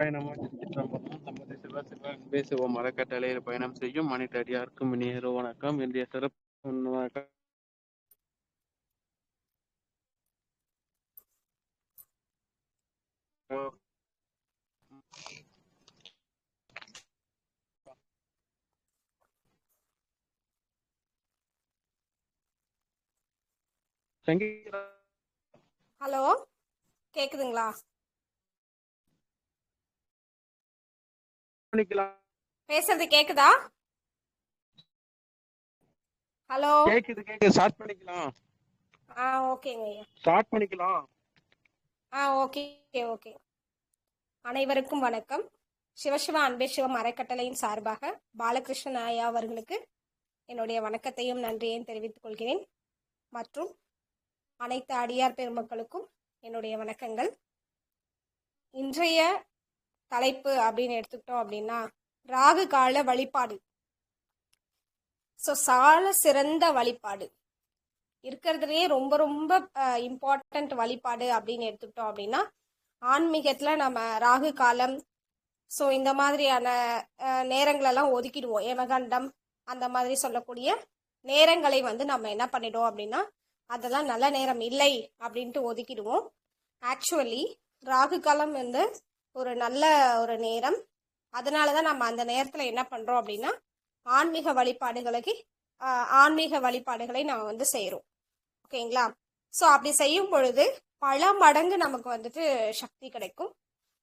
பயணமா சிற்றம்பலம் தமது சிவ சிவ அன்பே மரக்கட்டளையில் பயணம் செய்யும் மனிதடியாருக்கும் இனியரோ வணக்கம். இந்திய சிறப்பு வணக்கம் ஹலோ கேக்குதுங்களா? பண்ணிக்கலாம். பேசுறது கேக்குதா? ஹலோ? கேக்குது கேக்குது. ஸ்டார்ட் பண்ணிக்கலாம். ஆ ஓகேங்க ஸ்டார்ட் பண்ணிக்கலாம். ஆ ஓகே ஓகே அனைவருக்கும் வணக்கம். சிவசிவா அன்பே சிவம் அறக்கட்டளையின் சார்பாக பாலகிருஷ்ணன் ஐயா அவர்களுக்கு என்னுடைய வணக்கத்தையும் நன்றியையும் தெரிவித்துக் கொள்கிறேன். மற்றும் அனைத்து அடியார் பெருமக்களுக்கும் என்னுடைய வணக்கங்கள். இன்றைய தலைப்பு அப்படின்னு எடுத்துக்கிட்டோம் அப்படின்னா ராகு கால வழிபாடு. ஸோ சால சிறந்த வழிபாடு. இருக்கிறதுலே ரொம்ப ரொம்ப இம்பார்ட்டண்ட் வழிபாடு அப்படின்னு எடுத்துக்கிட்டோம் அப்படின்னா ஆன்மீகத்தில் நம்ம ராகு காலம் ஸோ இந்த மாதிரியான நேரங்களெல்லாம் ஒதுக்கிடுவோம். ஏமகண்டம் அந்த மாதிரி சொல்லக்கூடிய நேரங்களை வந்து நம்ம என்ன பண்ணிடுவோம் அப்படின்னா அதெல்லாம் நல்ல நேரம் இல்லை அப்படின்ட்டு ஒதுக்கிடுவோம். ஆக்சுவலி ராகு காலம் வந்து ஒரு நல்ல ஒரு நேரம். அதனால தான் நம்ம அந்த நேரத்தில் என்ன பண்ணுறோம் அப்படின்னா ஆன்மீக வழிபாடுகளுக்கு ஆன்மீக வழிபாடுகளை நம்ம வந்து செய்கிறோம் ஓகேங்களா? ஸோ அப்படி செய்யும் பொழுது பல மடங்கு நமக்கு வந்துட்டு சக்தி கிடைக்கும்.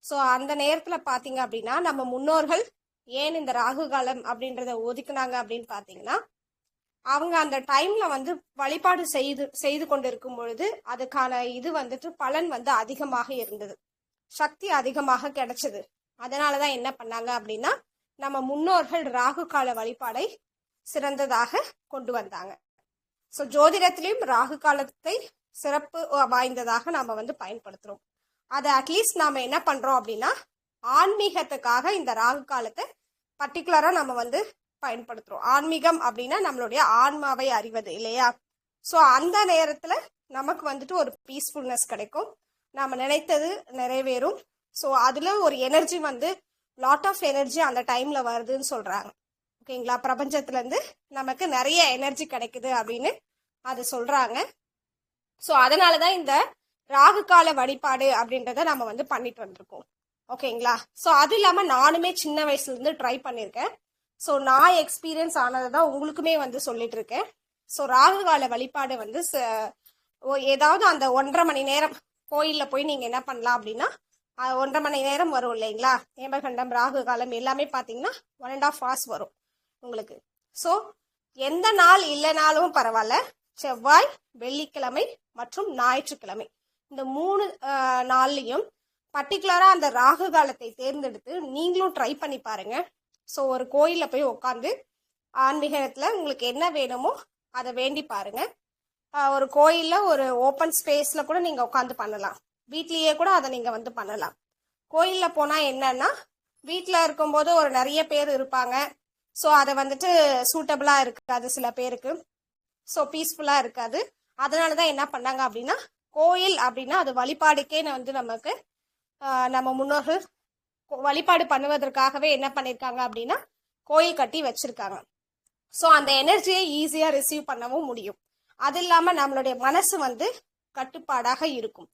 ஸோ அந்த நேரத்தில் பார்த்தீங்க அப்படின்னா நம்ம முன்னோர்கள் ஏன் இந்த ராகு காலம் அப்படின்றத ஒதுக்குனாங்க அப்படின்னு பார்த்தீங்கன்னா அவங்க அந்த டைம்ல வந்து வழிபாடு செய்து செய்து கொண்டிருக்கும் பொழுது அதுக்கான இது வந்துட்டு பலன் வந்து அதிகமாக இருந்தது. சக்தி அதிகமாக கிடைச்சது. அதனாலதான் என்ன பண்ணாங்க அப்படின்னா நம்ம முன்னோர்கள் ராகு கால வழிபாடை சிறந்ததாக கொண்டு வந்தாங்க. ஸோ ஜோதிடத்திலையும் ராகு காலத்தை சிறப்பு வாய்ந்ததாக நாம வந்து பயன்படுத்துறோம். அதை அட்லீஸ்ட் நாம என்ன பண்றோம் அப்படின்னா ஆன்மீகத்துக்காக இந்த ராகு காலத்தை பர்டிகுலரா நம்ம வந்து பயன்படுத்துறோம். ஆன்மீகம் அப்படின்னா நம்மளுடைய ஆன்மாவை அறிவது இல்லையா? ஸோ அந்த நேரத்துல நமக்கு வந்துட்டு ஒரு பீஸ்ஃபுல்னஸ் கிடைக்கும். நாம நினைத்தது நிறைவேறும். ஸோ அதுல ஒரு எனர்ஜி வந்து லாட் ஆஃப் எனர்ஜி அந்த டைம்ல வருதுன்னு சொல்றாங்க. ஓகேங்களா? பிரபஞ்சத்துல இருந்து நமக்கு நிறைய எனர்ஜி கிடைக்குது அப்படின்னு அது சொல்றாங்க. ஸோ அதனாலதான் இந்த ராகு கால வழிபாடு அப்படின்றத நம்ம வந்து பண்ணிட்டு வந்திருக்கோம். ஓகேங்களா? ஸோ அது இல்லாம நானுமே சின்ன வயசுல இருந்து ட்ரை பண்ணியிருக்கேன். ஸோ நான் எக்ஸ்பீரியன்ஸ் ஆனதை தான் உங்களுக்குமே வந்து சொல்லிட்டு இருக்கேன். ஸோ ராகு கால வழிபாடு வந்து ச- ஏதாவது அந்த ஒன்றரை மணி நேரம் கோயிலில் போய் நீங்கள் என்ன பண்ணலாம் அப்படின்னா ஒன்றரை மணி நேரம் வரும் இல்லைங்களா? ஏமகண்டம் ராகு காலம் எல்லாமே பார்த்தீங்கன்னா ஒன் அண்ட் ஆஃப் ஹார்ஸ் வரும் உங்களுக்கு. ஸோ எந்த நாள் இல்லைனாலும் பரவாயில்ல. செவ்வாய் வெள்ளிக்கிழமை மற்றும் ஞாயிற்றுக்கிழமை. இந்த மூணு நாள்லையும் பர்டிகுலராக அந்த ராகு காலத்தை தேர்ந்தெடுத்து நீங்களும் ட்ரை பண்ணி பாருங்க. ஸோ ஒரு கோயிலில் போய் உட்காந்து ஆன்மீகத்தில் உங்களுக்கு என்ன வேணுமோ அதை வேண்டி பாருங்கள் ஒரு கோயிலில் ஒரு ஓப்பன் ஸ்பேஸில் கூட நீங்கள் உட்காந்து பண்ணலாம். வீட்லேயே கூட அதை நீங்கள் வந்து பண்ணலாம். கோயிலில் போனால் என்னன்னா வீட்டில் இருக்கும்போது ஒரு நிறைய பேர் இருப்பாங்க. ஸோ அதை வந்துட்டு சூட்டபிளாக இருக்காது சில பேருக்கு. ஸோ பீஸ்ஃபுல்லாக இருக்காது. அதனால தான் என்ன பண்ணாங்க அப்படின்னா கோயில் அப்படின்னா அது வழிபாடுக்கே வந்து நமக்கு நம்ம முன்னோர்கள் வழிபாடு பண்ணுவதற்காகவே என்ன பண்ணியிருக்காங்க அப்படின்னா கோயில் கட்டி வச்சிருக்காங்க. ஸோ அந்த எனர்ஜியை ஈஸியாக ரிசீவ் பண்ணவும் முடியும். அது இல்லாமல் நம்மளுடைய மனசு வந்து கட்டுப்பாடாக இருக்கும்.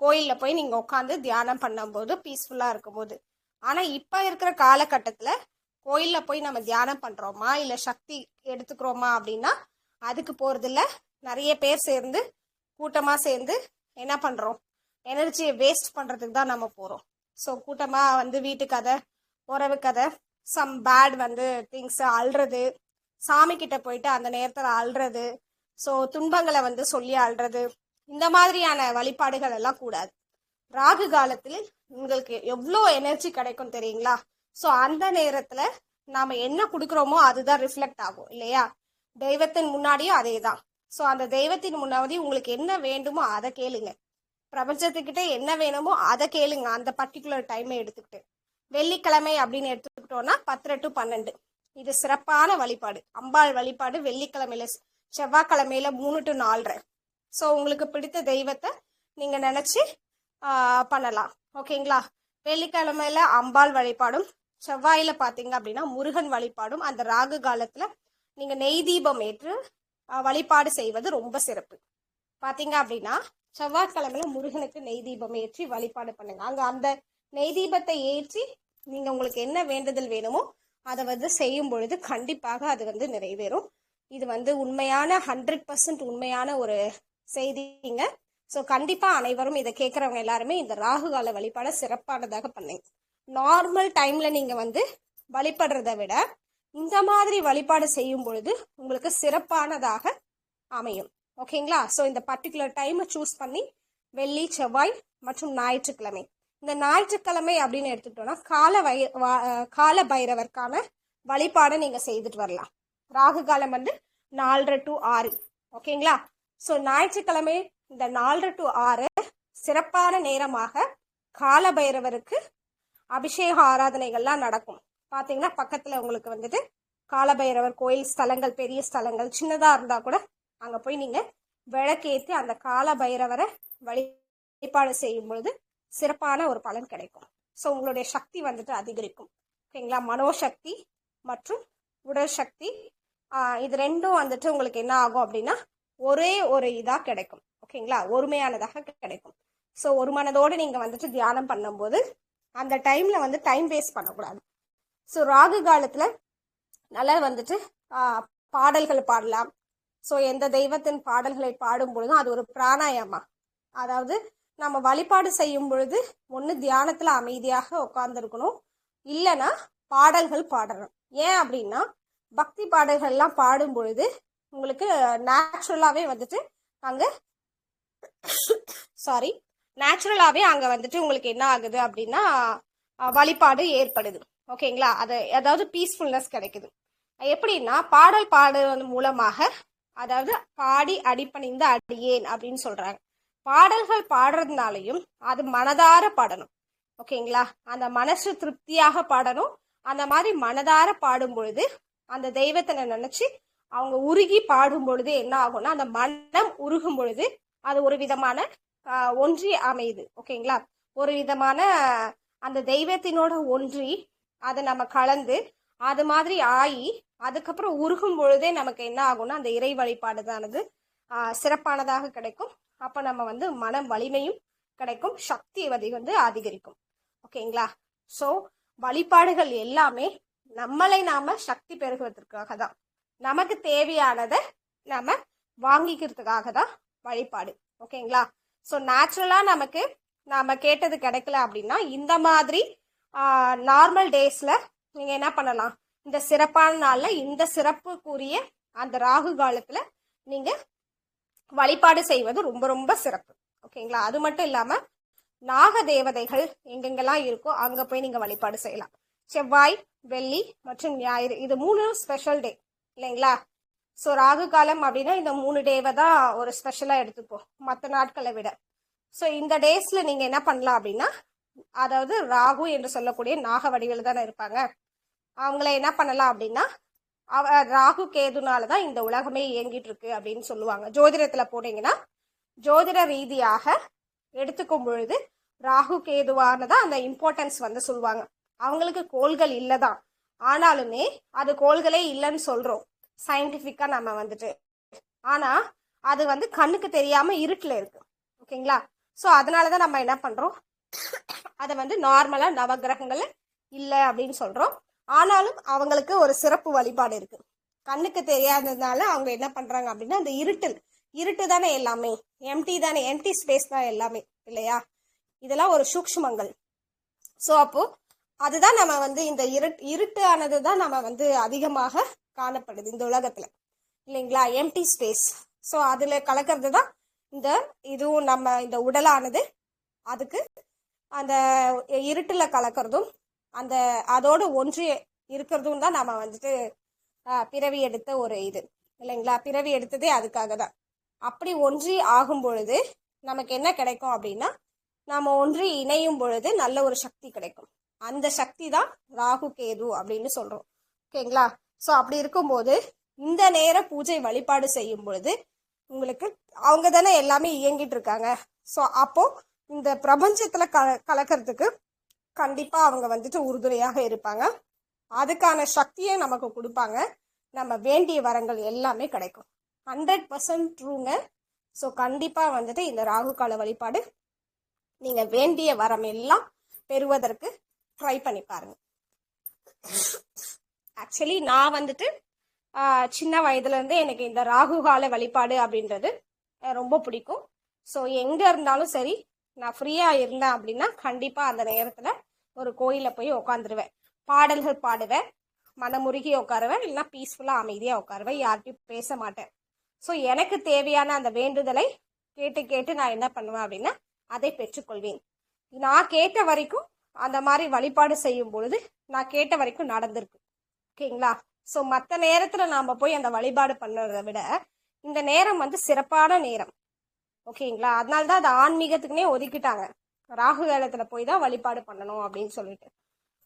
கோயிலில் போய் நீங்கள் உட்காந்து தியானம் பண்ணும்போது பீஸ்ஃபுல்லாக இருக்கும்போது. ஆனால் இப்போ இருக்கிற காலகட்டத்தில் கோயிலில் போய் நம்ம தியானம் பண்ணுறோமா இல்லை சக்தி எடுத்துக்கிறோமா அப்படின்னா அதுக்கு போகிறதில்ல நிறைய பேர் சேர்ந்து கூட்டமாக சேர்ந்து என்ன பண்ணுறோம் எனர்ஜியை வேஸ்ட் பண்ணுறதுக்கு தான் நம்ம போகிறோம் ஸோ கூட்டமாக வந்து வீட்டு கதை உறவு கதை சம் பேட் வந்து திங்ஸ் அழுறது சாமி கிட்ட போயிட்டு அந்த நேரத்தில் அழுறது ஸோ துன்பங்களை வந்து சொல்லி ஆள்றது இந்த மாதிரியான வழிபாடுகள் எல்லாம் கூடாது. ராகு காலத்தில் உங்களுக்கு எவ்வளோ எனர்ஜி கிடைக்கும் தெரியுங்களா? ஸோ அந்த நேரத்தில் நாம் என்ன கொடுக்குறோமோ அதுதான் ரிஃப்ளெக்ட் ஆகும் இல்லையா? தெய்வத்தின் முன்னாடியும் அதே தான் ஸோ அந்த தெய்வத்தின் முன்னாடி உங்களுக்கு என்ன வேண்டுமோ அதை கேளுங்க. பிரபஞ்சத்துக்கிட்ட என்ன வேணுமோ அதை கேளுங்க அந்த பர்டிகுலர் டைமை எடுத்துக்கிட்டு. வெள்ளிக்கிழமை அப்படின்னு எடுத்துக்கிட்டோம்னா பத்தரை டு பன்னெண்டு. இது சிறப்பான வழிபாடு. அம்பாள் வழிபாடு வெள்ளிக்கிழமையில செவ்வாய்க்கிழமையில மூணு டு நாலரை. ஸோ உங்களுக்கு பிடித்த தெய்வத்தை நீங்கள் நினச்சி பண்ணலாம். ஓகேங்களா வெள்ளிக்கிழமையில அம்பாள் வழிபாடும் செவ்வாயில பாத்தீங்க அப்படின்னா முருகன் வழிபாடும் அந்த ராகு காலத்துல நீங்க நெய் தீபம் ஏற்று வழிபாடு செய்வது ரொம்ப சிறப்பு. பாத்தீங்க அப்படின்னா செவ்வாய்க்கிழமையில முருகனுக்கு நெய் தீபம் ஏற்றி வழிபாடு பண்ணுங்க. அங்க அந்த நெய் தீபத்தை ஏற்றி நீங்க உங்களுக்கு என்ன வேண்டுதல் வேணுமோ அதை வந்து செய்யும் பொழுது கண்டிப்பாக அது வந்து நிறைவேறும். இது வந்து உண்மையான ஹண்ட்ரட் பர்சன்ட் உண்மையான ஒரு செய்திங்க. ஸோ கண்டிப்பா அனைவரும் இதை கேட்குறவங்க எல்லாருமே இந்த ராகு கால வழிபாடை சிறப்பானதாக பண்ணுங்க. நார்மல் டைம்ல நீங்க வந்து வழிபடுறத விட இந்த மாதிரி வழிபாடு செய்யும் பொழுது உங்களுக்கு சிறப்பானதாக அமையும். ஓகேங்களா ஸோ இந்த பர்டிகுலர் டைமை சூஸ் பண்ணி வெள்ளி செவ்வாய் மற்றும் ஞாயிற்றுக்கிழமை. இந்த ஞாயிற்றுக்கிழமை அப்படின்னு எடுத்துக்கிட்டோம்னா கால வை வா- கால பைரவர்க்கான வழிபாடை நீங்கள் செய்துட்டு வரலாம். ராகு காலம் வந்து நாலரை டு ஆறு. ஓகேங்களா? ஸோ ஞாயிற்றுக்கிழமை இந்த நாலரை டு ஆறு சிறப்பான நேரமாக கால பைரவருக்கு அபிஷேக ஆராதனைகள்லாம் நடக்கும். பார்த்தீங்கன்னா பக்கத்தில் உங்களுக்கு வந்துட்டு காலபைரவர் கோயில் ஸ்தலங்கள் பெரிய ஸ்தலங்கள் சின்னதாக இருந்தால் கூட அங்கே போய் நீங்கள் விளக்கேற்றி அந்த கால பைரவரை வழிபாடு செய்யும் பொழுது சிறப்பான ஒரு பலன் கிடைக்கும். ஸோ உங்களுடைய சக்தி வந்துட்டு அதிகரிக்கும். ஓகேங்களா? மனோசக்தி மற்றும் உடல் சக்தி இது ரெண்டும் வந்துட்டு உங்களுக்கு என்ன ஆகும் அப்படின்னா ஒரே ஒரு இதாக கிடைக்கும். ஓகேங்களா? ஒருமையானதாக கிடைக்கும். ஸோ ஒரு மனதோடு நீங்கள் வந்துட்டு தியானம் பண்ணும்போது அந்த டைமில் வந்து டைம் வேஸ்ட் பண்ணக்கூடாது. ஸோ ராகு காலத்தில் நல்லா வந்துட்டு பாடல்கள் பாடலாம். ஸோ எந்த தெய்வத்தின் பாடல்களை பாடும் பொழுதும் அது ஒரு பிராணாயாமா. அதாவது நம்ம வழிபாடு செய்யும் பொழுது ஒன்று தியானத்தில் அமைதியாக உட்காந்துருக்கணும் இல்லைன்னா பாடல்கள் பாடணும். ஏன் அப்படின்னா பக்தி பாடல்கள்லாம் பாடும் பொழுது உங்களுக்கு நேச்சுரலாகவே வந்துட்டு அங்கே சாரி நேச்சுரலாகவே அங்கே வந்துட்டு உங்களுக்கு என்ன ஆகுது அப்படின்னா வழிபாடு ஏற்படுது. ஓகேங்களா? அது அதாவது பீஸ்ஃபுல்னஸ் கிடைக்குது. எப்படின்னா பாடல் பாடுவது மூலமாக அதாவது பாடி அடிப்பணிந்த அடியேன் அப்படின்னு சொல்றாங்க. பாடல்கள் பாடுறதுனாலையும் அது மனதார பாடணும். ஓகேங்களா? அந்த மனசு திருப்தியாக பாடணும். அந்த மாதிரி மனதார பாடும் பொழுது அந்த தெய்வத்தை நினைச்சு அவங்க உருகி பாடும் பொழுது என்ன ஆகும்னா அந்த மனம் உருகும் பொழுது அது ஒரு விதமான ஒன்றி அமையுது. ஓகேங்களா? ஒரு விதமான அந்த தெய்வத்தினோட ஒன்றி அதை நம்ம கலந்து அது மாதிரி ஆகி அதுக்கப்புறம் உருகும் பொழுதே நமக்கு என்ன ஆகும்னா அந்த இறை வழிபாடுதானது சிறப்பானதாக கிடைக்கும். அப்ப நம்ம வந்து மனம் வலிமையும் கிடைக்கும். சக்தி வந்து அதிகரிக்கும். ஓகேங்களா? ஸோ வழிபாடுகள் எல்லாமே நம்மளை நாம சக்தி பெருகுவதற்காக தான். நமக்கு தேவையானதை நம்ம வாங்கிக்கிறதுக்காக தான் வழிபாடு. ஓகேங்களா ஸோ நேச்சுரலா நமக்கு நாம கேட்டது கிடைக்கல அப்படின்னா இந்த மாதிரி நார்மல் டேஸ்ல நீங்க என்ன பண்ணலாம்? இந்த சிறப்பான நாள்ல இந்த சிறப்புக்குரிய அந்த ராகு காலத்துல நீங்க வழிபாடு செய்வது ரொம்ப ரொம்ப சிறப்பு. ஓகேங்களா அது மட்டும் இல்லாம நாக தேவதைகள் எங்கெங்கெல்லாம் இருக்கோ அங்க போய் நீங்க வழிபாடு செய்யலாம். செவ்வாய் வெள்ளி மற்றும் ஞாயிறு. இது மூணு ஸ்பெஷல் டே இல்லைங்களா? ஸோ ராகு காலம் அப்படின்னா இந்த மூணு டேவை தான் ஒரு ஸ்பெஷலாக எடுத்துப்போம். மற்ற நாட்களை விட. ஸோ இந்த டேஸில் நீங்கள் என்ன பண்ணலாம் அப்படின்னா அதாவது ராகு என்று சொல்லக்கூடிய நாக வடிவில் தானே இருப்பாங்க. அவங்கள என்ன பண்ணலாம் அப்படின்னா அவ ராகு கேதுனால தான் இந்த உலகமே இயங்கிட்டு இருக்கு அப்படின்னு சொல்லுவாங்க. ஜோதிடத்தில் போனீங்கன்னா ஜோதிட ரீதியாக எடுத்துக்கும் பொழுது ராகு கேதுவானதான் அந்த இம்பார்ட்டன்ஸ் வந்து சொல்லுவாங்க. அவங்களுக்கு கோள்கள் இல்லை தான் ஆனாலுமே அது கோள்களே இல்லைன்னு சொல்றோம். சயின்டிஃபிக்காக நம்ம வந்துட்டு. ஆனால் அது வந்து கண்ணுக்கு தெரியாம இருட்டில் இருக்கு. ஓகேங்களா? சோ அதனாலதான் நம்ம என்ன பண்றோம்? அதை வந்து நார்மலா நவகிரகங்கள் இல்லை அப்படின்னு சொல்றோம். ஆனாலும் அவங்களுக்கு ஒரு சிறப்பு வழிபாடு இருக்கு. கண்ணுக்கு தெரியாததுனால அவங்க என்ன பண்றாங்க அப்படின்னா அந்த இருட்டில் இருட்டு தானே எல்லாமே. எம்டி தானே. எம்டி ஸ்பேஸ் தான் எல்லாமே. இல்லையா? இதெல்லாம் ஒரு சூக்ஷ்மங்கள். ஸோ அப்போ அதுதான் நம்ம வந்து இந்த இருட் இருட்டு ஆனது தான் நம்ம வந்து அதிகமாக காணப்படுது இந்த உலகத்துல. இல்லைங்களா? எம்டி ஸ்பேஸ் ஸோ அதுல கலக்கிறது தான் இந்த இதுவும் நம்ம இந்த உடலானது. அதுக்கு அந்த இருட்டுல கலக்கிறதும் அந்த அதோடு ஒன்று இருக்கிறதும் தான் நம்ம வந்துட்டு பிறவி எடுத்த ஒரு இது. இல்லைங்களா? பிறவி எடுத்ததே அதுக்காக தான். அப்படி ஒன்றி ஆகும் பொழுது நமக்கு என்ன கிடைக்கும் அப்படின்னா நாம் ஒன்றி இணையும் பொழுது நல்ல ஒரு சக்தி கிடைக்கும். அந்த சக்தி தான் ராகு கேது அப்படின்னு சொல்றோம். ஓகேங்களா? ஸோ அப்படி இருக்கும்போது இந்த நேர பூஜை வழிபாடு செய்யும் பொழுது உங்களுக்கு அவங்க தானே எல்லாமே இயங்கிட்டு இருக்காங்க. ஸோ அப்போ இந்த பிரபஞ்சத்துல கல கலக்கிறதுக்கு கண்டிப்பா அவங்க வந்துட்டு உறுதுணையாக இருப்பாங்க. அதுக்கான சக்தியை நமக்கு கொடுப்பாங்க. நம்ம வேண்டிய வரங்கள் எல்லாமே கிடைக்கும். ஹண்ட்ரட் பர்சன்ட் ட்ரூங்க ஸோ கண்டிப்பாக வந்துட்டு இந்த ராகு கால வழிபாடு நீங்கள் வேண்டிய வரம் எல்லாம் பெறுவதற்கு ட்ரை பண்ணி பாருங்க. ஆக்சுவலி நான் வந்துட்டு சின்ன வயதுலேருந்து எனக்கு இந்த ராகு கால வழிபாடு அப்படின்றது ரொம்ப பிடிக்கும். ஸோ எங்கே இருந்தாலும் சரி நான் ஃப்ரீயாக இருந்தேன் அப்படின்னா கண்டிப்பாக அந்த நேரத்தில் ஒரு கோயிலில் போய் உட்காந்துருவேன் பாடல்கள் பாடுவேன் மனமுருகி உட்காருவேன் இல்லைன்னா பீஸ்ஃபுல்லாக அமைதியாக உட்காருவேன் யார்கிட்டையும் பேச மாட்டேன். ஸோ எனக்கு தேவையான அந்த வேண்டுதலை கேட்டு கேட்டு நான் என்ன பண்ணுவேன் அப்படின்னா அதை பெற்றுக்கொள்வேன். நான் கேட்ட வரைக்கும் அந்த மாதிரி வழிபாடு செய்யும் பொழுது நான் கேட்ட வரைக்கும் நடந்திருக்கு. ஓகேங்களா? ஸோ மற்ற நேரத்தில் நாம் போய் அந்த வழிபாடு பண்ணுறதை விட இந்த நேரம் வந்து சிறப்பான நேரம். ஓகேங்களா? அதனால தான் அது ஆன்மீகத்துக்குனே ஒதுக்கிட்டாங்க. ராகு காலத்தில் போய் தான் வழிபாடு பண்ணணும் அப்படின்னு சொல்லிட்டு.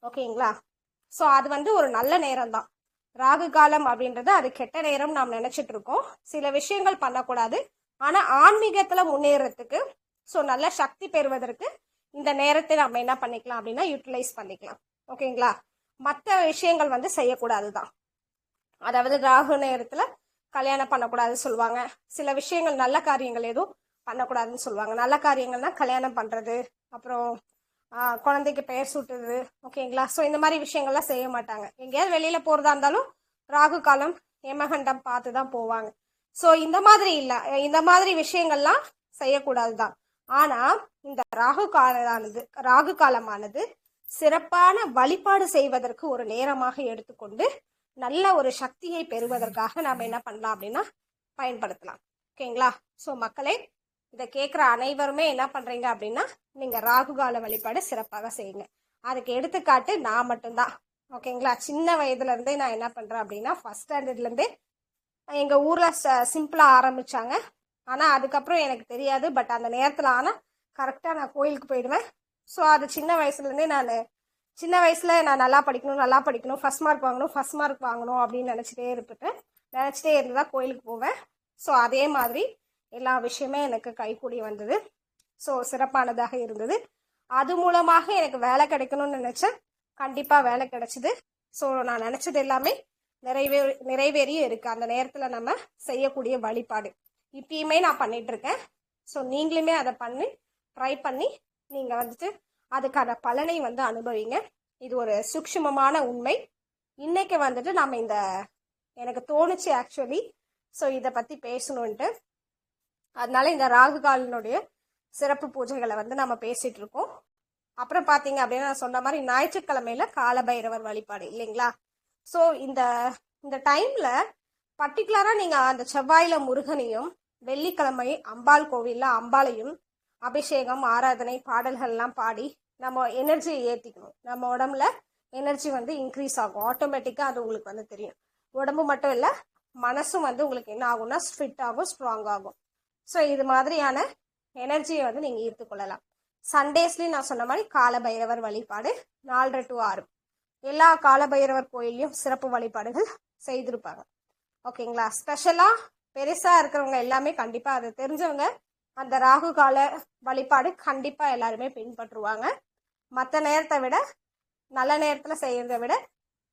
ஓகேங்களா? ஸோ அது வந்து ஒரு நல்ல நேரம் தான் ராகு காலம் அப்படின்றது அது கெட்ட நேரம் நாம் நினச்சிட்டு இருக்கோம். சில விஷயங்கள் பண்ணக்கூடாது. ஆனால் ஆன்மீகத்தில் முன்னேறத்துக்கு ஸோ நல்ல சக்தி பெறுவதற்கு இந்த நேரத்தை நம்ம என்ன பண்ணிக்கலாம் அப்படின்னா யூட்டிலைஸ் பண்ணிக்கலாம். ஓகேங்களா? மற்ற விஷயங்கள் வந்து செய்யக்கூடாது தான் அதாவது ராகு நேரத்தில் கல்யாணம் பண்ணக்கூடாதுன்னு சொல்லுவாங்க. சில விஷயங்கள் நல்ல காரியங்கள் எதுவும் பண்ணக்கூடாதுன்னு சொல்லுவாங்க. நல்ல காரியங்கள்னா கல்யாணம் பண்ணுறது அப்புறம் குழந்தைக்கு பெயர் சூட்டுறது ஓகேங்களா? ஸோ இந்த மாதிரி விஷயங்கள்லாம் செய்ய மாட்டாங்க. எங்கேயாவது வெளியில் போகிறதா இருந்தாலும் ராகு காலம் ஏமகண்டம் பார்த்து தான் போவாங்க. ஸோ இந்த மாதிரி இல்லை. இந்த மாதிரி விஷயங்கள்லாம் செய்யக்கூடாது தான் ஆனா இந்த ராகு காலமானது ராகு காலமானது சிறப்பான வழிபாடு செய்வதற்கு ஒரு நேரமாக எடுத்துக்கொண்டு நல்ல ஒரு சக்தியை பெறுவதற்காக நாம் என்ன பண்ணலாம் அப்படின்னா பயன்படுத்தலாம். ஓகேங்களா? ஸோ மக்களே இதை கேட்குற அனைவருமே என்ன பண்றீங்க அப்படின்னா நீங்க ராகு கால வழிபாடு சிறப்பாக செய்யுங்க. அதுக்கு எடுத்துக்காட்டு நான் மட்டும்தான். ஓகேங்களா? சின்ன வயதுல இருந்தே நான் என்ன பண்றேன் அப்படின்னா ஃபர்ஸ்ட் ஸ்டாண்டர்ட்ல இருந்தே எங்க ஊர்ல சிம்பிளா ஆரம்பிச்சாங்க. ஆனால் அதுக்கப்புறம் எனக்கு தெரியாது. பட் அந்த நேரத்தில் ஆனால் கரெக்டாக நான் கோயிலுக்கு போயிடுவேன். ஸோ அது சின்ன வயசுலேருந்தே நான் சின்ன வயசில் நான் நல்லா படிக்கணும் நல்லா படிக்கணும் ஃபஸ்ட் மார்க் வாங்கணும் ஃபர்ஸ்ட் மார்க் வாங்கணும் அப்படின்னு நினைச்சிட்டே இருப்பேன் இருந்து தான் கோயிலுக்கு போவேன். ஸோ அதே மாதிரி எல்லா விஷயமே எனக்கு கைக்கூடி வந்தது. ஸோ சிறப்பானதாக இருந்தது. அது மூலமாக எனக்கு வேலை கிடைக்கணும்னு நினச்சேன். கண்டிப்பாக வேலை கிடைச்சிது. ஸோ நான் நினச்சது எல்லாமே நிறைவேறி நிறைவேறியும் இருக்குது அந்த நேரத்தில் நம்ம செய்யக்கூடிய வழிபாடு. இப்பயுமே நான் பண்ணிட்டு இருக்கேன் ஸோ நீங்களுமே அதை பண்ணி ட்ரை பண்ணி நீங்கள் வந்துட்டு அதுக்கான பலனை வந்து அனுபவிங்க. இது ஒரு சூக்ஷ்மமான உண்மை. இன்னைக்கு வந்துட்டு நம்ம இந்த எனக்கு தோணுச்சு ஆக்சுவலி ஸோ இதை பற்றி பேசணுன்ட்டு அதனால இந்த ராகுகாலனுடைய சிறப்பு பூஜைகளை வந்து நம்ம பேசிட்டு இருக்கோம் அப்புறம் பார்த்தீங்க அப்படின்னா நான் சொன்ன மாதிரி ஞாயிற்றுக்கிழமையில காலபைரவர் வழிபாடு இல்லைங்களா? ஸோ இந்த இந்த டைம்ல பர்டிகுலராக நீங்கள் அந்த செவ்வாயில முருகனையும் வெள்ளிக்கிழமை அம்பாள் கோவிலில் அம்பாளையும் அபிஷேகம் ஆராதனை பாடல்கள்லாம் பாடி நம்ம எனர்ஜியை ஏற்றிக்கணும் நம்ம உடம்புல எனர்ஜி வந்து இன்க்ரீஸ் ஆகும். ஆட்டோமேட்டிக்காக அது உங்களுக்கு வந்து தெரியும். உடம்பு மட்டும் இல்லை மனசும் வந்து உங்களுக்கு என்ன ஆகும்னா ஃபிட் ஆகும் ஸ்ட்ராங் ஆகும். ஸோ இது மாதிரியான எனர்ஜியை வந்து நீங்கள் ஈர்த்து கொள்ளலாம். சண்டேஸ்லேயும் நான் சொன்ன மாதிரி காலபைரவர் வழிபாடு நாலரை டு ஆறு. எல்லா காலபைரவர் கோயிலையும் சிறப்பு வழிபாடுகள் செய்திருப்பாங்க. ஓகேங்களா ஸ்பெஷலாக பெருசாக இருக்கிறவங்க எல்லாமே கண்டிப்பாக அதை தெரிஞ்சவங்க அந்த ராகு கால வழிபாடு கண்டிப்பா எல்லாருமே பின்பற்றுவாங்க. மற்ற நேரத்தை விட நல்ல நேரத்துல செய்கிறத விட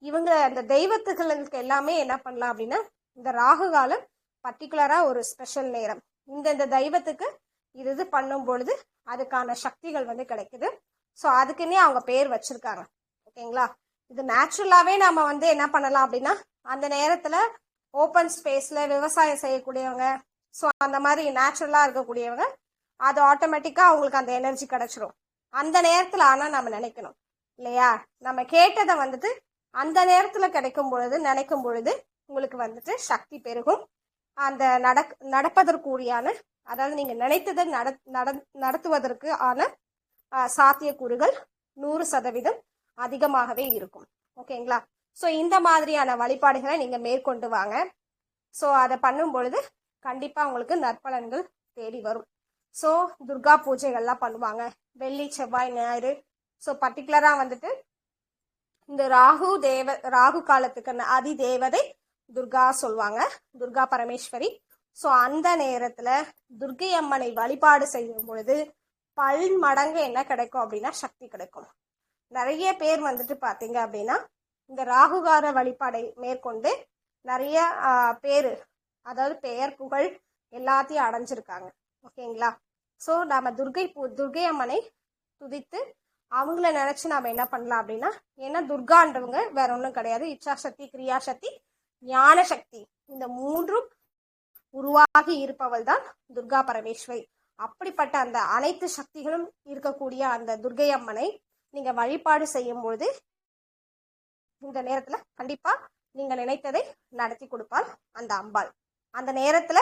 இவங்க அந்த தெய்வத்துகளுக்கு எல்லாமே என்ன பண்ணலாம் அப்படின்னா இந்த ராகு காலம் பர்டிகுலரா ஒரு ஸ்பெஷல் நேரம். இந்த இந்த தெய்வத்துக்கு இது இது பண்ணும் பொழுது அதுக்கான சக்திகள் வந்து கிடைக்குது. ஸோ அதுக்குன்னே அவங்க பேர் வச்சிருக்காங்க. ஓகேங்களா? இது நேச்சுரலாவே நம்ம வந்து என்ன பண்ணலாம் அப்படின்னா அந்த நேரத்துல ஓப்பன் ஸ்பேஸ்ல விவசாயம் செய்யக்கூடியவங்க. ஸோ அந்த மாதிரி நேச்சுரலாக இருக்கக்கூடியவங்க அது ஆட்டோமேட்டிக்காக அவங்களுக்கு அந்த எனர்ஜி கிடைச்சிரும். அந்த நேரத்தில் ஆனால் நம்ம நினைக்கணும். இல்லையா? நம்ம கேட்டதை வந்துட்டு அந்த நேரத்தில் கிடைக்கும் பொழுது நினைக்கும் பொழுது உங்களுக்கு வந்துட்டு சக்தி பெருகும். அந்த நடக் நடப்பதற்குரியான அதாவது நீங்கள் நினைத்ததை நட நட நடத்துவதற்கு ஆன சாத்தியக்கூறுகள் நூறு சதவீதம் அதிகமாகவே இருக்கும். ஓகேங்களா ஸோ இந்த மாதிரியான வழிபாடுகளை நீங்கள் மேற்கொண்டு வாங்க. ஸோ அதை பண்ணும் பொழுது கண்டிப்பாக உங்களுக்கு நற்பலன்கள் தேடி வரும். ஸோ துர்கா பூஜைகள்லாம் பண்ணுவாங்க. வெள்ளி செவ்வாய் ஞாயிறு. ஸோ பர்டிகுலராக வந்துட்டு இந்த ராகு தேவ ராகு காலத்துக்கு அதி தேவதை துர்கா சொல்லுவாங்க துர்கா பரமேஸ்வரி. ஸோ அந்த நேரத்தில் துர்கை அம்மனை வழிபாடு செய்யும் பொழுது பல் மடங்கு என்ன கிடைக்கும் அப்படின்னா சக்தி கிடைக்கும். நிறைய பேர் வந்துட்டு பார்த்தீங்க அப்படின்னா இந்த ராகுகார வழிபாடை மேற்கொண்டு நிறைய பேர் அதாவது பெயர் புகழ் எல்லாத்தையும் அடைஞ்சிருக்காங்க. ஓகேங்களா? ஸோ நம்ம துர்கை பூ துர்கை அம்மனை துதித்து அவங்கள நினச்சி நாம் என்ன பண்ணலாம் அப்படின்னா ஏன்னா துர்கான்றவங்க வேற ஒன்றும் கிடையாது. இச்சாசக்தி கிரியாசக்தி ஞான சக்தி இந்த மூன்றும் உருவாகி இருப்பவள் தான் துர்கா பரமேஸ்வரி. அப்படிப்பட்ட அந்த அனைத்து சக்திகளும் இருக்கக்கூடிய அந்த துர்கை அம்மனை நீங்கள் வழிபாடு செய்யும் பொழுது இந்த நேரத்துல கண்டிப்பா நீங்க நினைத்ததை நடத்தி கொடுப்பாள் அந்த அம்பாள். அந்த நேரத்துல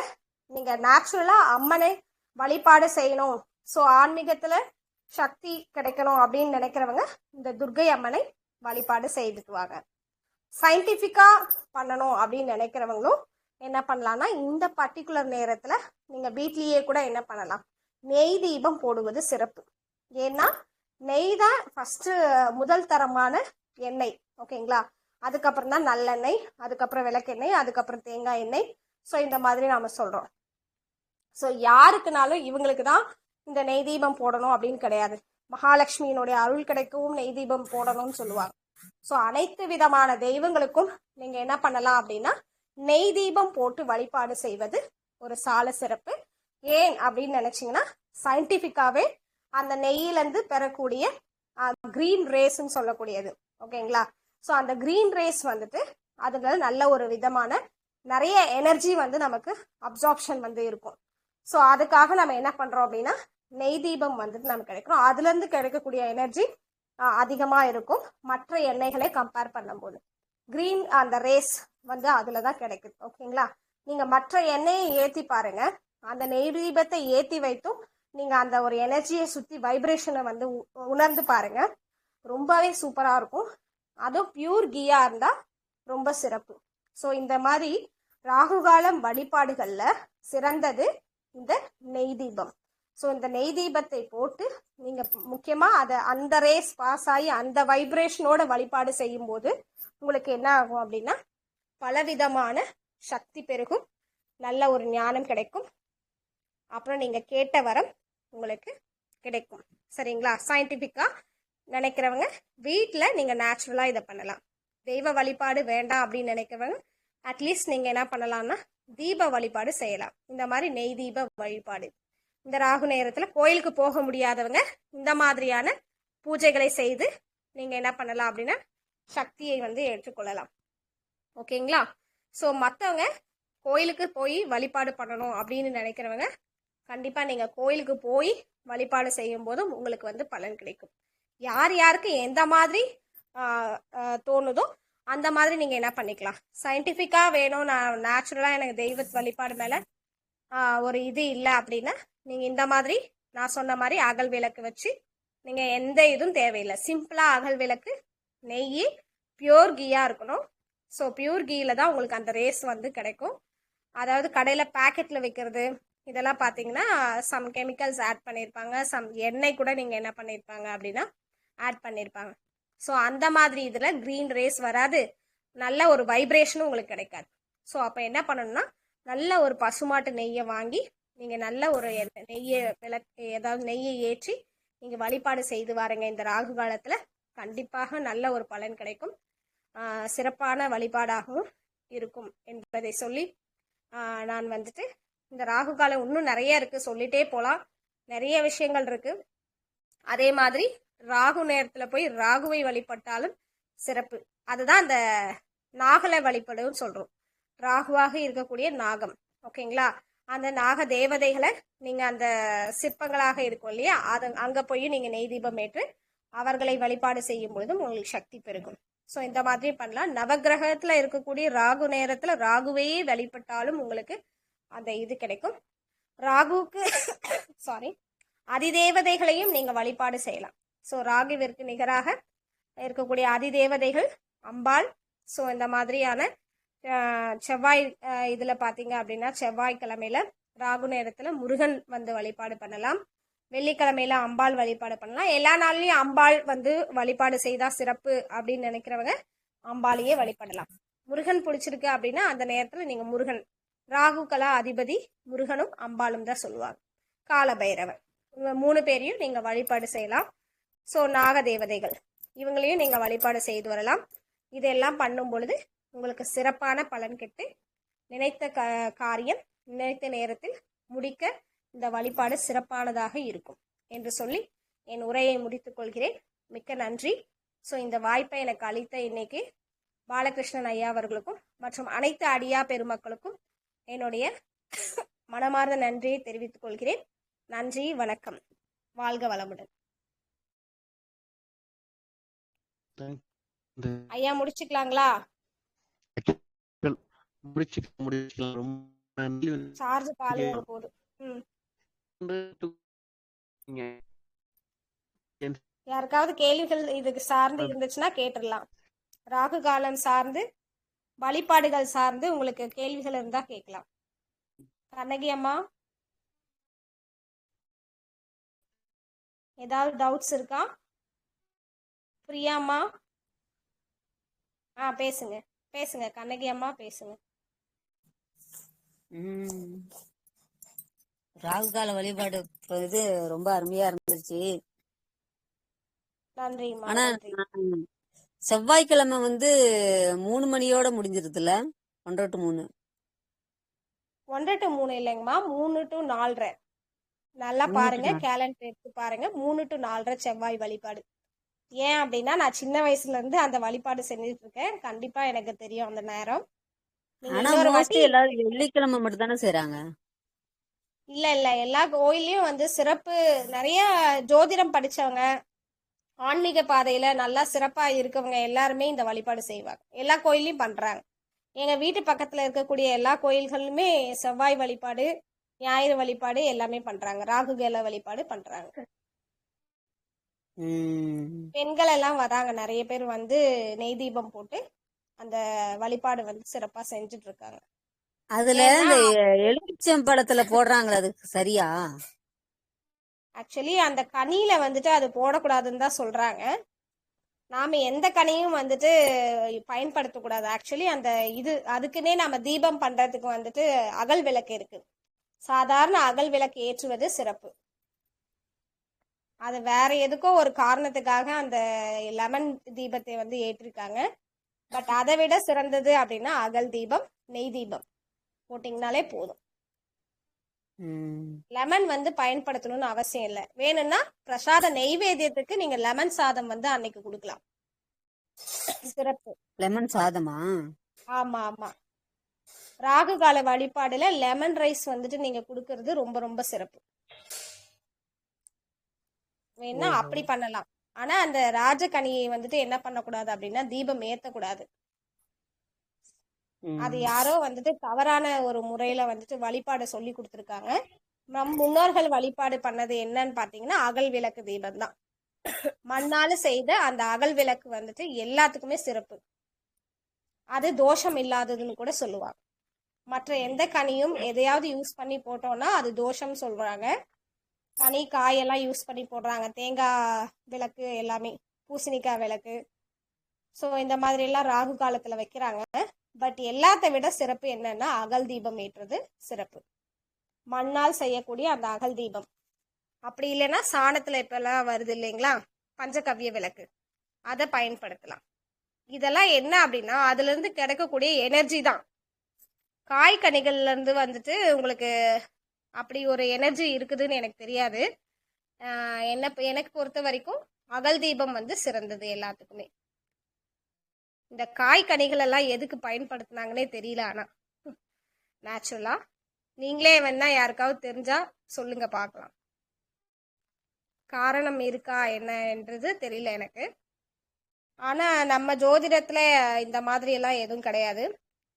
நீங்க நேச்சுரலா அம்மனை வழிபாடு செய்யணும். ஸோ ஆன்மீகத்துல சக்தி கிடைக்கணும் அப்படின்னு நினைக்கிறவங்க இந்த துர்கை அம்மனை வழிபாடு செய்துக்குவாங்க. சயின்டிஃபிக்கா பண்ணணும் அப்படின்னு நினைக்கிறவங்களும் என்ன பண்ணலாம்னா இந்த பர்டிகுலர் நேரத்துல நீங்க வீட்லயே கூட என்ன பண்ணலாம். நெய் தீபம் போடுவது சிறப்பு. ஏன்னா நெய் தான் ஃபர்ஸ்ட் முதல் தரமான எண்ணெய் ஓகேங்களா? அதுக்கப்புறம் தான் நல்லெண்ணெய் அதுக்கப்புறம் விளக்கெண்ணெய் அதுக்கப்புறம் தேங்காய் எண்ணெய். ஸோ இந்த மாதிரி நாம சொல்றோம். ஸோ யாருக்குனாலும் இவங்களுக்கு தான் இந்த நெய் தீபம் போடணும் அப்படின்னு கிடையாது. மகாலட்சுமியினுடைய அருள் கிடைக்கவும் நெய் தீபம் போடணும்னு சொல்லுவாங்க. ஸோ அனைத்து விதமான தெய்வங்களுக்கும் நீங்க என்ன பண்ணலாம் அப்படின்னா நெய் தீபம் போட்டு வழிபாடு செய்வது ஒரு சால சிறப்பு. ஏன் அப்படின்னு நினைச்சீங்கன்னா சயின்டிஃபிக்காவே அந்த நெய்யிலேருந்து பெறக்கூடிய கிரீன் ரேஸ்ன்னு சொல்லக்கூடியது. ஓகேங்களா? ஸோ அந்த க்ரீன் ரேஸ் வந்துட்டு அதில் நல்ல ஒரு விதமான நிறைய எனர்ஜி வந்து நமக்கு அப்சார்ப்ஷன் வந்து இருக்கும். ஸோ அதுக்காக நம்ம என்ன பண்ணுறோம் அப்படின்னா நெய் தீபம் வந்துட்டு நமக்கு கிடைக்கும் அதுலேருந்து கிடைக்கக்கூடிய எனர்ஜி அதிகமாக இருக்கும். மற்ற எண்ணெய்களை கம்பேர் பண்ணும்போது. க்ரீன் அந்த ரேஸ் வந்து அதில் தான் கிடைக்குது. ஓகேங்களா? நீங்கள் மற்ற எண்ணெயை ஏற்றி பாருங்க. அந்த நெய் தீபத்தை ஏற்றி வைத்தும் நீங்கள் அந்த ஒரு எனர்ஜியை சுற்றி வைப்ரேஷனை வந்து உ- உணர்ந்து பாருங்கள் ரொம்பவே சூப்பராக இருக்கும். அதுவும் பியூர் கீயாக இருந்தால் ரொம்ப சிறப்பு. ஸோ இந்த மாதிரி ராகுகாலம் வழிபாடுகளில் சிறந்தது இந்த நெய் தீபம். ஸோ இந்த நெய் தீபத்தை போட்டு நீங்கள் முக்கியமாக அதை அந்த ரேஸ் பாஸ் ஆகி அந்த வைப்ரேஷனோட வழிபாடு செய்யும் போது உங்களுக்கு என்ன ஆகும் அப்படின்னா பலவிதமான சக்தி பெருகும். நல்ல ஒரு ஞானம் கிடைக்கும். அப்புறம் நீங்கள் கேட்ட வரம் உங்களுக்கு கிடைக்கும். சரிங்களா? சயின்டிஃபிக்காக நினைக்கிறவங்க வீட்டில் நீங்கள் நேச்சுரலாக இதை பண்ணலாம். தெய்வ வழிபாடு வேண்டாம் அப்படின்னு நினைக்கிறவங்க அட்லீஸ்ட் நீங்கள் என்ன பண்ணலாம்னா தீப வழிபாடு செய்யலாம். இந்த மாதிரி நெய் தீப வழிபாடு. இந்த ராகு நேரத்தில் கோயிலுக்கு போக முடியாதவங்க இந்த மாதிரியான பூஜைகளை செய்து நீங்கள் என்ன பண்ணலாம் அப்படின்னா சக்தியை வந்து ஏற்றுக்கொள்ளலாம் ஓகேங்களா? ஸோ மற்றவங்க கோயிலுக்கு போய் வழிபாடு பண்ணணும் அப்படின்னு நினைக்கிறவங்க கண்டிப்பாக நீங்கள் கோயிலுக்கு போய் வழிபாடு செய்யும் போதும் உங்களுக்கு வந்து பலன் கிடைக்கும். யார் யாருக்கு எந்த மாதிரி தோணுதோ அந்த மாதிரி நீங்கள் என்ன பண்ணிக்கலாம். சயின்டிஃபிக்காக வேணும் நான் நேச்சுரலாக எனக்கு தெய்வ வழிபாடு மேலே ஒரு இது இல்லை அப்படின்னா நீங்கள் இந்த மாதிரி நான் சொன்ன மாதிரி அகல் விளக்கு வச்சு நீங்கள் எந்த இதுவும் தேவையில்லை. சிம்பிளாக அகல் விளக்கு நெய் பியூர் கீயாக இருக்கணும். ஸோ பியூர் கீயில் தான் உங்களுக்கு அந்த ரேஸ் வந்து கிடைக்கும். அதாவது கடையில் பேக்கெட்டில் வைக்கிறது இதெல்லாம் பார்த்தீங்கன்னா சம் கெமிக்கல்ஸ் ஆட் பண்ணியிருப்பாங்க சம் எண்ணெய் கூட நீங்கள் என்ன பண்ணியிருப்பாங்க அப்படின்னா ஆட் பண்ணியிருப்பாங்க ஸோ அந்த மாதிரி இதில் க்ரீன் ரேஸ் வராது. நல்ல ஒரு வைப்ரேஷனும் உங்களுக்கு கிடைக்காது. ஸோ அப்போ என்ன பண்ணணும்னா நல்ல ஒரு பசுமாட்டு நெய்யை வாங்கி நீங்கள் நல்ல ஒரு நெய்யை விளக்கு ஏதாவது நெய்யை ஏற்றி நீங்கள் வழிபாடு செய்து வாருங்க. இந்த ராகு காலத்தில் கண்டிப்பாக நல்ல ஒரு பலன் கிடைக்கும். சிறப்பான வழிபாடாகவும் இருக்கும் என்பதை சொல்லி நான் வந்துட்டு இந்த ராகு காலம் இன்னும் நிறைய இருக்குது சொல்லிட்டே போகலாம் நிறைய விஷயங்கள் இருக்குது அதே மாதிரி ராகு நேரத்தில் போய் ராகுவை வழிபட்டாலும் சிறப்பு. அதுதான் அந்த நாகலை வழிபடுன்னு சொல்கிறோம் ராகுவாக இருக்கக்கூடிய நாகம். ஓகேங்களா? அந்த நாக தேவதைகளை நீங்கள் அந்த சிற்பங்களாக இருக்கும் இல்லையா? அது அங்கே போய் நீங்கள் நெய் தீபம் ஏற்று அவர்களை வழிபாடு செய்யும் பொழுதும் உங்களுக்கு சக்தி பெருகும். ஸோ இந்த மாதிரி பண்ணலாம். நவகிரகத்தில் இருக்கக்கூடிய ராகு நேரத்தில் ராகுவையே வழிபட்டாலும் உங்களுக்கு அந்த இது கிடைக்கும். ராகுவுக்கு சாரி அதிதேவதைகளையும் நீங்கள் வழிபாடு செய்யலாம். ஸோ ராகுவிற்கு நிகராக இருக்கக்கூடிய அதிதேவதைகள் அம்பாள். ஸோ இந்த மாதிரியான செவ்வாய் இதில் பார்த்தீங்க அப்படின்னா செவ்வாய்க்கிழமையில ராகு நேரத்தில் முருகன் வந்து வழிபாடு பண்ணலாம். வெள்ளிக்கிழமையில அம்பாள் வழிபாடு பண்ணலாம். எல்லா நாள்லையும் அம்பாள் வந்து வழிபாடு செய்தா சிறப்பு அப்படின்னு நினைக்கிறவங்க அம்பாளையே வழிபடலாம். முருகன் பிடிச்சிருக்கு அப்படின்னா அந்த நேரத்தில் நீங்கள் முருகன் ராகு கலா அதிபதி முருகனும் அம்பாளும் தான் சொல்லுவாங்க. காலபைரவர். இவங்க மூணு பேரையும் நீங்கள் வழிபாடு செய்யலாம். ஸோ நாக தேவதைகள் இவங்களையும் நீங்கள் வழிபாடு செய்து வரலாம். இதெல்லாம் பண்ணும் பொழுது உங்களுக்கு சிறப்பான பலன் கெட்டு நினைத்த க காரியம் நினைத்த நேரத்தில் முடிக்க இந்த வழிபாடு சிறப்பானதாக இருக்கும் என்று சொல்லி என் உரையை முடித்துக் கொள்கிறேன். மிக்க நன்றி. ஸோ இந்த வாய்ப்பை எனக்கு அளித்த இன்னைக்கு பாலகிருஷ்ணன் ஐயா அவர்களுக்கும் மற்றும் அனைத்து அடியா பெருமக்களுக்கும் என்னுடைய மனமார்ந்த நன்றியை தெரிவித்துக் கொள்கிறேன். நன்றி வணக்கம். வாழ்க வளமுடன். ஐயா முடிச்சுக்கலாங்களா? சார்ஜ் வந்து நீங்க யாருக்காவது கேள்விகள் இதுக்கு சார்ந்து இருந்துச்சுன்னா கேட்டுடலாம். ராகு காலம் சார்ந்து வழிபாடுகள் சார்ந்து உங்களுக்கு கேள்விகள் இருந்தா கேட்கலாம். கண்ணகி அம்மா? ஏதாவது டவுட்ஸ் இருக்கா? பிரியா அம்மா ஆ பேசுங்க. பேசுங்க கண்ணகி அம்மா பேசுங்க. ராகு கால வழிபாடு இது ரொம்ப அருமையா இருந்துச்சு. ஆனா நன்றி. நான் செவ்வாய்க்கிழமை வந்து மூணு மணியோட முடிஞ்சிருதுல ஒன்றரை டு மூணு. ஒன்றரை டு மூணு இல்லைங்கம்மா. மூணு டு நாலரை. நல்லா பாருங்க. கேலண்டர் எடுத்து பாருங்க. மூணு டு நாலரை செவ்வாய் வழிபாடு. ஏன் அப்படின்னா நான் சின்ன வயசுல இருந்து அந்த வழிபாடு செஞ்சுட்டு இருக்கேன் கண்டிப்பா எனக்கு தெரியும் அந்த நேரம். எல்லாரும் வெள்ளிக்கிழமை மட்டும் தானே செய்யறாங்க இல்ல இல்ல. எல்லா கோயிலையும் வந்து சிறப்பு நிறைய ஜோதிடம் படிச்சவங்க ஆன்மீக பாதையில நல்லா சிறப்பா இருக்கவங்க எல்லாருமே இந்த வழிபாடு செய்வாங்க. எல்லா கோயிலையும் பண்றாங்க. எங்க வீட்டு பக்கத்துல இருக்கக்கூடிய எல்லா கோயில்களுமே செவ்வாய் வழிபாடு ஞாயிறு வழிபாடு எல்லாமே பண்றாங்க. ராகுகேல வழிபாடு பண்றாங்க. பெண்கள் எல்லாம் வராங்க. நிறைய பேர் வந்து நெய் தீபம் போட்டு அந்த வழிபாடு வந்து சிறப்பா செஞ்சுட்டு இருக்காங்க அதுல இந்த எலுமிச்சம் பழத்துல போடுறாங்களே அது சரியா? ஆக்சுவலி அந்த கனியில வந்துட்டு அது போடக்கூடாதுன்னு தான் சொல்றாங்க. நாம எந்த கனியும் வந்துட்டு பயன்படுத்தக்கூடாது ஆக்சுவலி அந்த இது அதுக்குன்னே நம்ம தீபம் பண்றதுக்கு வந்துட்டு அகல் விளக்கு இருக்கு. சாதாரண அகல் விளக்கு ஏற்றுவது சிறப்பு. அது வேற எதுக்கோ ஒரு காரணத்துக்காக அந்த லெமன் தீபத்தை வந்து ஏற்றிருக்காங்க. பட் அதை விட சிறந்தது அப்படின்னா அகல் தீபம் நெய் தீபம். போட்டிங்கனாலே போதும். லெமன் வந்து பயன்படுத்தணும்னு அவசியம் இல்லை. வேணும்னா பிரசாத நெய்வேத்தியத்துக்கு நீங்க லெமன் சாதம் வந்து அன்னைக்கு கொடுக்கலாம். சிறப்பு. லெமன் சாதமா? ஆமா ஆமா. ராகு கால வழிபாடுல லெமன் ரைஸ் வந்துட்டு நீங்க கொடுக்கறது ரொம்ப ரொம்ப சிறப்பு. வேணா. அப்படி பண்ணலாம்? ஆனா அந்த ராஜகனியை வந்துட்டு என்ன பண்ணக்கூடாது அப்படின்னா தீபம் ஏத்தக்கூடாது. அது யாரோ வந்துட்டு தவறான ஒரு முறையில வந்துட்டு வழிபாடு சொல்லி கொடுத்துருக்காங்க. நம் முன்னோர்கள் வழிபாடு பண்ணது என்னன்னு பாத்தீங்கன்னா அகல் விளக்கு தீபம் தான். மண்ணால செய்த அந்த அகல் விளக்கு வந்துட்டு எல்லாத்துக்குமே சிறப்பு. அது தோஷம் இல்லாததுன்னு கூட சொல்லுவாங்க. மற்ற எந்த கனியும் எதையாவது யூஸ் பண்ணி போட்டோம்னா அது தோஷம் சொல்றாங்க. கனி காயெல்லாம் யூஸ் பண்ணி போடுறாங்க. தேங்காய் விளக்கு எல்லாமே பூசணிக்காய் விளக்கு. ஸோ இந்த மாதிரி எல்லாம் ராகு காலத்தில் வைக்கிறாங்க. பட் எல்லாத்தை விட சிறப்பு என்னன்னா அகல் தீபம் ஏற்றுறது சிறப்பு. மண்ணால் செய்யக்கூடிய அந்த அகல் தீபம். அப்படி இல்லைன்னா சாணத்தில் இப்பெல்லாம் வருது இல்லைங்களா? பஞ்சகவ்ய விளக்கு. அதை பயன்படுத்தலாம். இதெல்லாம் என்ன அப்படின்னா அதுலேருந்து கிடைக்கக்கூடிய எனர்ஜி தான். காய் கனிகள்லேருந்து வந்துட்டு உங்களுக்கு அப்படி ஒரு எனர்ஜி இருக்குதுன்னு எனக்கு தெரியாது. என்ன எனக்கு பொறுத்த வரைக்கும் அகல் தீபம் வந்து சிறந்தது எல்லாத்துக்குமே. இந்த காய் கனிகள் எல்லாம் எதுக்கு பயன்படுத்தினாங்கன்னே தெரியல ஆனா. நேச்சுரலா நீங்களே வேணா யாருக்காவது தெரிஞ்சா சொல்லுங்க பார்க்கலாம் காரணம் இருக்கா என்னன்றது தெரியல எனக்கு. ஆனா நம்ம ஜோதிடத்துல இந்த மாதிரி எல்லாம் எதுவும் கிடையாது.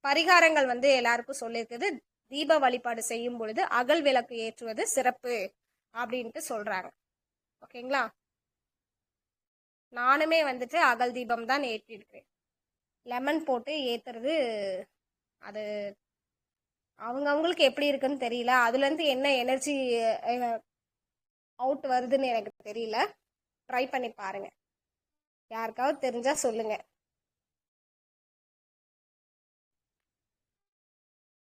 பரிகாரங்கள் வந்து எல்லாருக்கும் சொல்லியிருக்குது தீப வழிபாடு செய்யும் பொழுது அகல் விளக்கு ஏற்றுவது சிறப்பு அப்படின்ட்டு சொல்றாங்க. ஓகேங்களா? நானுமே வந்துட்டு அகல் தீபம் தான் ஏற்றிருக்கிறேன். லெமன் போட்டு ஏத்துறது அது அவங்கவுங்களுக்கு எப்படி இருக்குன்னு தெரியல. அதுலேருந்து என்ன எனர்ஜி அவுட் வருதுன்னு எனக்கு தெரியல. ட்ரை பண்ணி பாருங்க. யாருக்காவது தெரிஞ்சா சொல்லுங்க.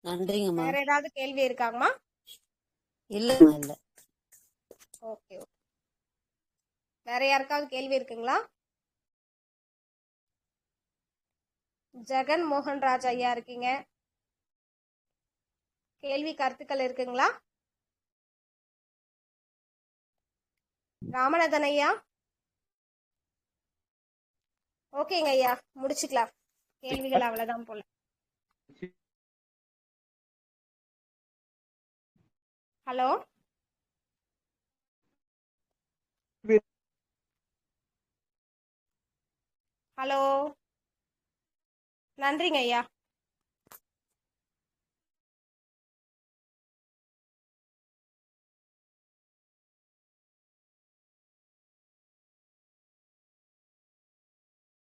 நன்றிங்கம்மா வேற ஏதாவது கேள்வி இருக்காங்கம்மா? இல்லம்மா இல்ல. ஓகே வேற யாருக்காவது கேள்வி இருக்குங்களா? ஜெகன் மோகன்ராஜ் ஐயா இருக்கீங்க. கேள்வி கருத்துக்கள் இருக்குங்களா? ராமநாதன் ஐயா? ஓகேங்க ஐயா முடிச்சுக்கலாம். கேள்விகள் அவ்வளவுதான் போல. ஹலோ? ஹலோ? நன்றிங்க ஐயா.